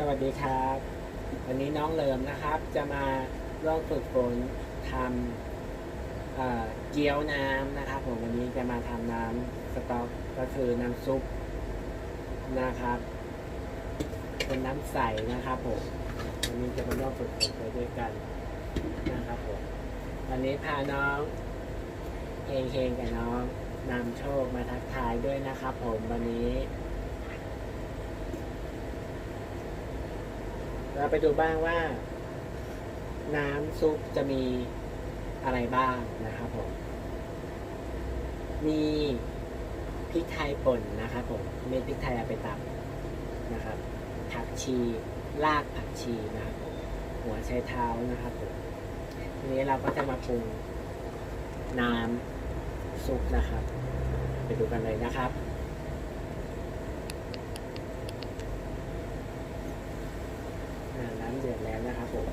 สวัสดีครับ วันนี้น้องเลิมนะครับ จะมาร่วมฝึกฝนทำเเกี๊ยวน้ำนะครับ ผมวันนี้จะมาทำน้ำสต๊อกก็คือน้ำซุปนะครับ เป็นน้ำใสนะครับผมวันนี้จะมาร่วมฝึกฝนไปด้วยกันนะครับผมวันนี้พาน้องเฮงเฮงๆกับน้องนำโชคมาทักทายด้วยนะครับ ผมวันนี้ เราไปดูบ้างว่า น้ำซุปจะมีอะไรบ้างนะครับผม มีพริกไทยป่นนะครับผม เม็ดพริกไทยเอาไปตำนะครับ ผักชีรากผักชีนะครับผมหัวไชเท้านะครับผมทีนี้เราก็จะมาปรุงน้ำซุปนะครับ ไปดูกันเลยนะครับ อ่า น้ำเดือดแล้วนะครับผม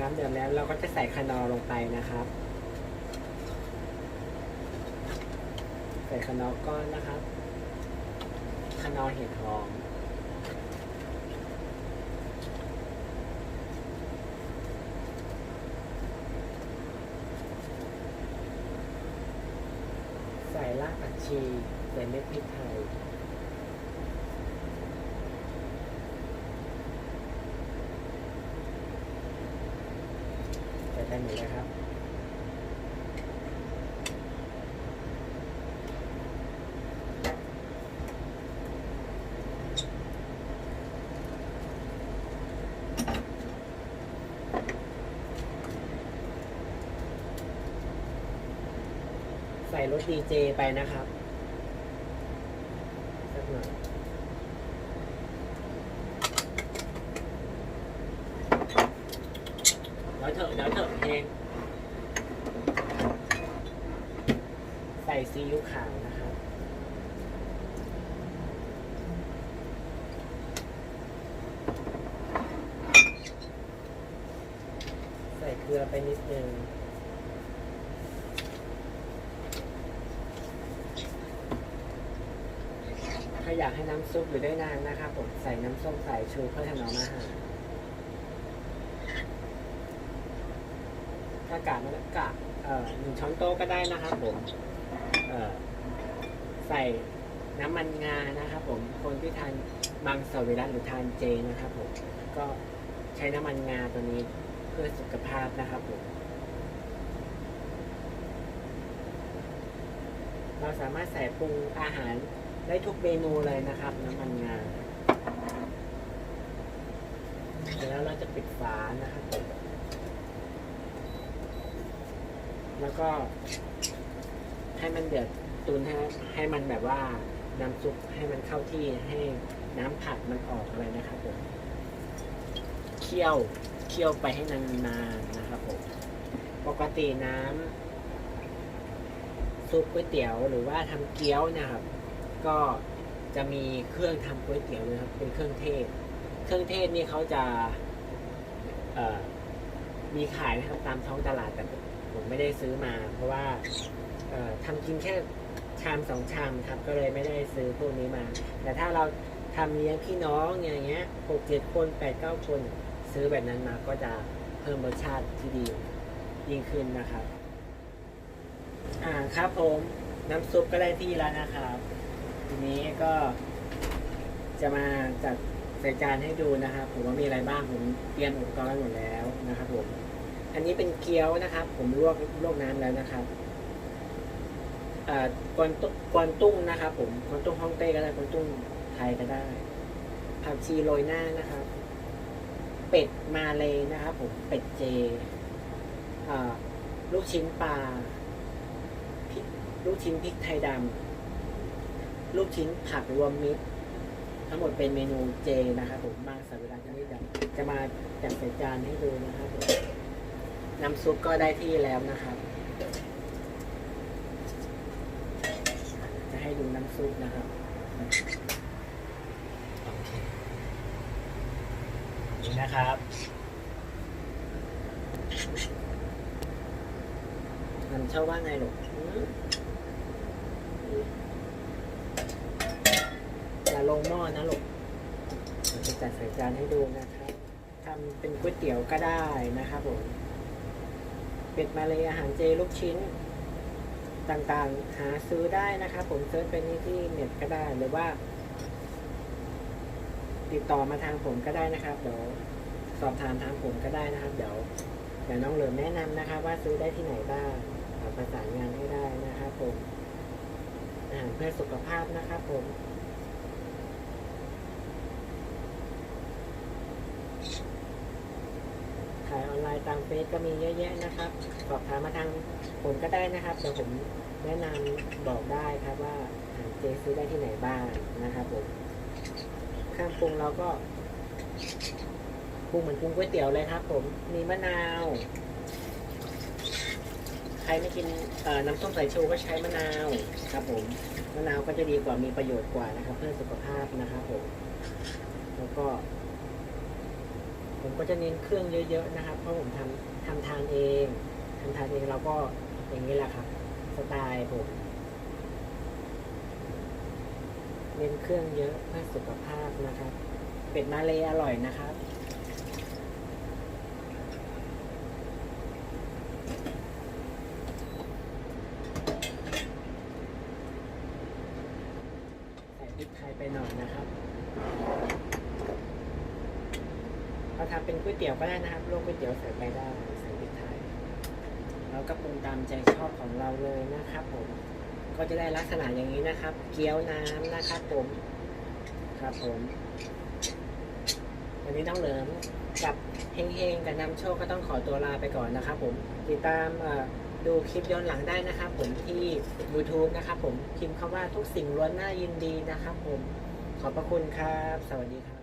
น้ำเดือดแล้วเราก็จะใส่คานอลงไปนะครับ ใส่คานอก้อนนะครับคานอเห็ดหอม ใส่ ชีใส่เม็ดพริกไทยใส่ไปหมดแลยครับ ส่รถดีเจไปนะครับสักหน่อยเดี๋ยวเถอะเดี๋ยวเถอะเพลงใส่ซีอิ๊วขาวนะครับใส่เกลือไปนิดนึง ถ้า อยากให้น้ำซุปอยู่ได้นานนะครับผมใส่น้ำส้มสายชูเพื่อถนอมอาหารถ้ากาดมันกะเอ่อหนึ่งช้อนโต๊ะก็ได้นะครับผมเอ่อใส่น้ำมันงานะครับผมคนที่ทานมังสวิรัตหรือทานเจนะครับผมก็ใช้น้ำมันงาตัวนี้เพื่อสุขภาพนะครับผมเราสามารถใส่ปรุงอาหาร ได้ทุกเมนูเลยนะครับน้ำมันงาเสร็จแล้วเราจะปิดฝานะครับผมแล้วก็ ให้มันเดือดตุนให้ให้มันแบบว่าน้ำซุปให้มันเข้าที่ให้น้ำผัดมันออกอะไรนะครับผมเคี่ยวเคี่ยวไปให้นานๆนะครับผมปกติน้ำซุปก๋วยเตี๋ยวหรือว่าทำเกี๊ยวนะครับ ก็จะมีเครื่องทำก๋วยเตี๋ยวนะครับ เป็นเครื่องเทศ เครื่องเทศนี่เขาจะมีขายนะครับตามท้องตลาดแต่ผมไม่ได้ซื้อมา เพราะว่าทำกินแค่ชามสองชามครับ ก็เลยไม่ได้ซื้อพวกนี้มา แต่ถ้าเราทำเลี้ยงพี่น้องอย่างเงี้ยหกเจ็ดคนแปดเก้าคน ซื้อแบบนั้นมาก็จะเพิ่มรสชาติที่ดียิ่งขึ้นนะครับ อ่าครับผมน้ำซุปก็ได้ที่แล้วนะครับ ทีนี้ก็จะมาจัดใส่จานให้ดูนะครับ ผมว่ามีอะไรบ้างผมเตรียมอุปกรณ์ไว้หมดแล้วนะครับผมอันนี้เป็นเกี๊ยวนะครับ ผมลวกลวกน้ำแล้วนะครับกวนตุกวนตุ้งนะครับ ผมกวนตุ้งฮ่องเต้ก็ได้กวนตุ้งไทยก็ได้ผักชีโรยหน้านะครับ เป็ดมาเลยนะครับ ผมเป็ดเจลูกชิ้นปลาลูกชิ้นพริกไทยดำ ลูกชิ้นผักรวมมิตร ทั้งหมดเป็นเมนูเจนะครับผมมาสัปดาห์นี้จะจะมาจัดใส่จานให้ดูนะครับผมน้ำซุปก็ได้ที่แล้วนะครับ จะให้ดูน้ำซุปนะครับโอเคนี่นะครับนำโชคว่าไงลูกอืมอย่า ลงหม้อนะลูกจะจัดใส่จานให้ดูนะครับทำเป็นก๋วยเตี๋ยวก็ได้นะครับผมเป็ดมาเลยอาหารเจลูกชิ้น ต่างๆ หาซื้อได้นะครับผมเซิร์ชไปนี่ที่เน็ตก็ได้หรือว่า ติดต่อมาทางผมก็ได้นะครับ เดี๋ยวสอบถามทางผมก็ได้นะครับ เดี๋ยวเดี๋ยวน้องเหลิมแนะนำนะครับว่าซื้อได้ที่ไหนบ้างประสานงานให้ได้นะครับผมอาหารเพื่อสุขภาพนะครับผม ขายออนไลน์ตามเฟซก็มีเยอะแยะนะครับ สอบถามมาทางผมก็ได้นะครับเดี๋ยวผมแนะนำบอกได้ครับว่าอาหารเจซื้อได้ที่ไหนบ้างนะครับผมเครื่องปรุงเราก็ปรุงเหมือนปรุงก๋วยเตี๋ยวเลยครับ ผมมีมะนาว ใครไม่กินน้ำส้มสายชูก็ใช้มะนาวครับ ผมมะนาวก็จะดีกว่ามีประโยชน์กว่านะครับ เพื่อสุขภาพนะครับผมแล้วก็ ก็จะเน้นเครื่องเยอะ ๆ นะครับ เพราะผมทำทำทานเองทำทานเองเราก็อย่างนี้แหละครับ สไตล์ผม เน้นเครื่องเยอะเพื่อสุขภาพนะครับ เป็ดมาเลยอร่อยนะครับใส่พริกไทยไปหน่อยนะครับ เราทำเป็นก๋วยเตี๋ยวก็ได้นะครับลวกก๋วยเตี๋ยวใส่ไปได้ใส่พริกไทยแล้วก็ปรุงตามใจชอบของเราเลยนะครับ ผม ก็จะได้ลักษณะอย่างนี้นะครับ เกี๊ยวน้ำนะครับผม ครับผมวันนี้ต้องเหลิมกับเฮงๆกับนำโชคก็ต้องขอตัวลาไปก่อนนะครับ ผมติดตามดูคลิปย้อนหลังได้นะครับผมที่ YouTube นะครับผมพิมพ์คำว่าทุกสิ่งล้วนน่ายินดีนะครับผมขอบพระคุณครับ สวัสดีครับ